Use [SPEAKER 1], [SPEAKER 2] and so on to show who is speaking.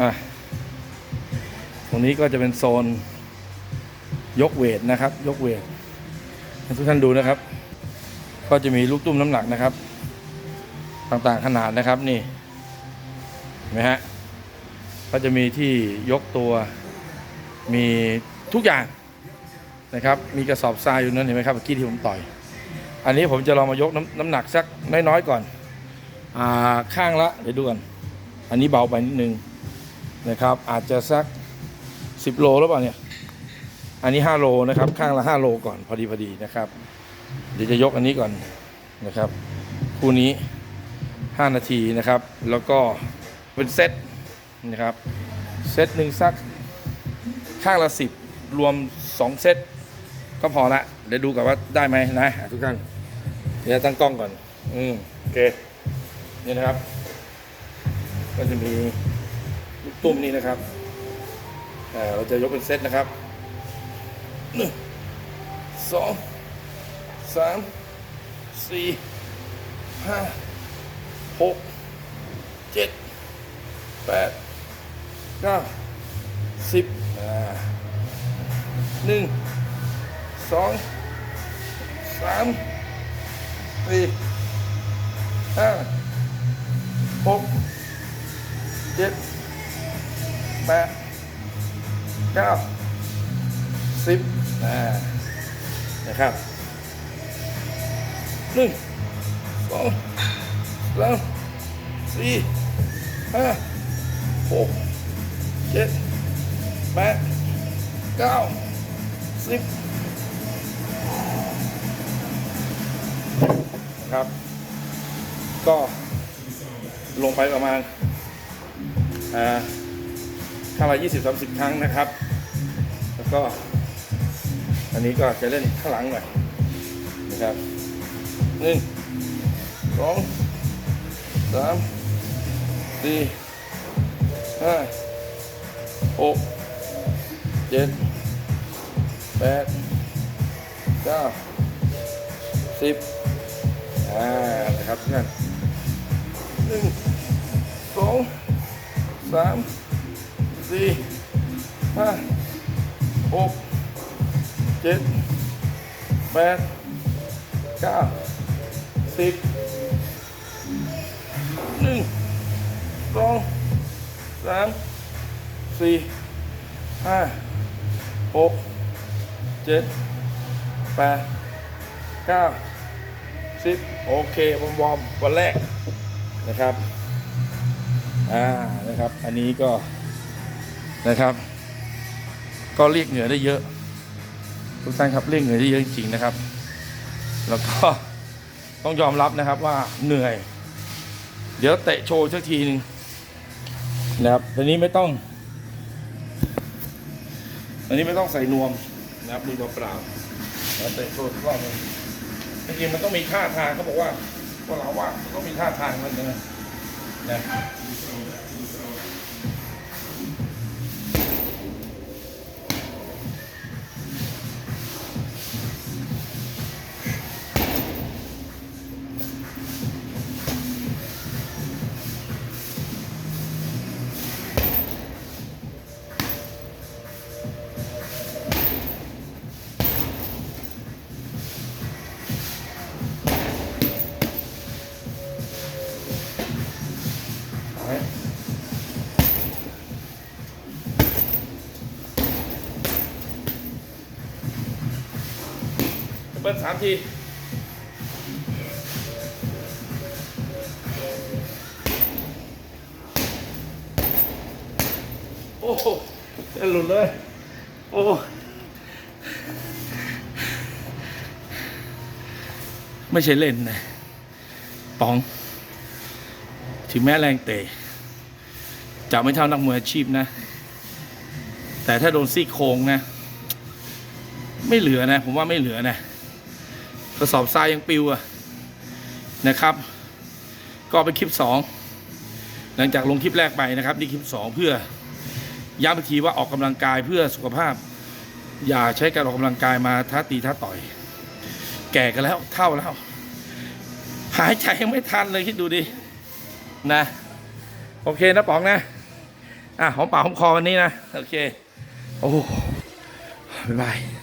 [SPEAKER 1] อะตรงนี้ก็จะเป็นโซนยกเวทนะครับ ยกเวทให้ทุกท่านดูนะครับ ก็จะมีลูกตุ้มน้ำหนักนะครับ ต่างๆขนาดนะครับนี่เห็นไหมฮะก็จะมีที่ยกตัวมีทุกอย่างนะครับ มีกระสอบทรายอยู่นั่นเห็นไหมครับเมื่อกี้ที่ผมต่อย อันนี้ผมจะลองมายกน้ำน้ำหนักสักน้อยๆก่อน อ่าข้างละเดี๋ยวดูกันอันนี้เบาไปนิดนึง นะครับ อาจจะสัก 10 โลหรือเปล่าเนี่ย อันนี้ 5 โลนะครับ ข้างละ 5 โลก่อนพอดีพอดีนะครับ เดี๋ยวจะยกอันนี้ก่อนนะครับ คู่นี้ 5 นาทีนะครับ แล้วก็เป็นเซตนะครับ เซตหนึ่งสักข้างละ 10 รวม 2 เซตก็พอละ เดี๋ยวดูกันว่าได้ไหมนะทุกท่าน เดี๋ยวตั้งกล้องก่อน อืมโอเค นี่นะครับ ก็จะมี ลูกตุ้มนี่นะครับเราจะยกเป็นเซตนะครับหนึ่งสองสามสี่ห้าหกเจ็ดแปดเก้าสิบหนึ่งสองสามสี่ห้าหกเจ็ด แปดเก้าสิบนะครับหนึ่งสองสามสี่ห้าหกเจ็ดแปดเก้าสิบนะครับ ก็ลงไปประมาณอ่า ข้างละยี่สิบสามสิบครั้งนะครับ แล้วก็ อันนี้ก็จะเล่นข้างหลังหน่อยนะครับหนึ่งสองสามสี่ห้าหกเจ็ดแปดเก้าสิบอ่านะครับนั่นหนึ่งสองสาม สี่ห้าหกเจ็ดแปดเก้าสิบหนึ่งสองสามสี่ห้าหกเจ็ดแปดเก้าสิบโอเควอร์มวอร์มวันแรกนะครับ อ่า นะครับ อันนี้ก็ นะครับ ก็เรียกเหงื่อได้เยอะ ทุกท่านครับเร่งเหนื่อยได้เยอะจริงๆนะครับ แล้วก็ต้องยอมรับนะครับว่าเหนื่อย เดี๋ยวเตะโชว์สักทีหนึงนะครับตอนนี้ไม่ต้องตอนนี้ไม่ต้องใส่นวมนะครับดูเปล่าๆแล้วเตะโชว์รอบนึงจริงๆมันต้องมีท่าทางเขาบอกว่าพวกเราว่าต้องมีท่าทางมันนะนะ เบิ้ลสามทีโอ้โหเส้นหลุดเลย โอ้ไม่ใช่เล่นนะปอง ถึงแม้แรงเตะจะไม่เท่านักมวยอาชีพนะ แต่ถ้าโดนซี่โครงนะ ไม่เหลือนะ ผมว่าไม่เหลือนะ กระสอบทรายยังปิวอะนะครับ ก็เป็นคลิปสองหลังจากลงคลิปแรกไปนะครับนี่คลิปสองเพื่อย้ำอีกทีว่าออกกำลังกายเพื่อสุขภาพ อย่าใช้การออกกำลังกายมาท้าตีท้าต่อย แก่กันแล้วเท่าแล้ว หายใจยังไม่ทันเลยคิดดูดินะโอเคนะป๋องนะอะหอมปากหอมคอวันนี้นะ โอเค โอ้บ๊ายบาย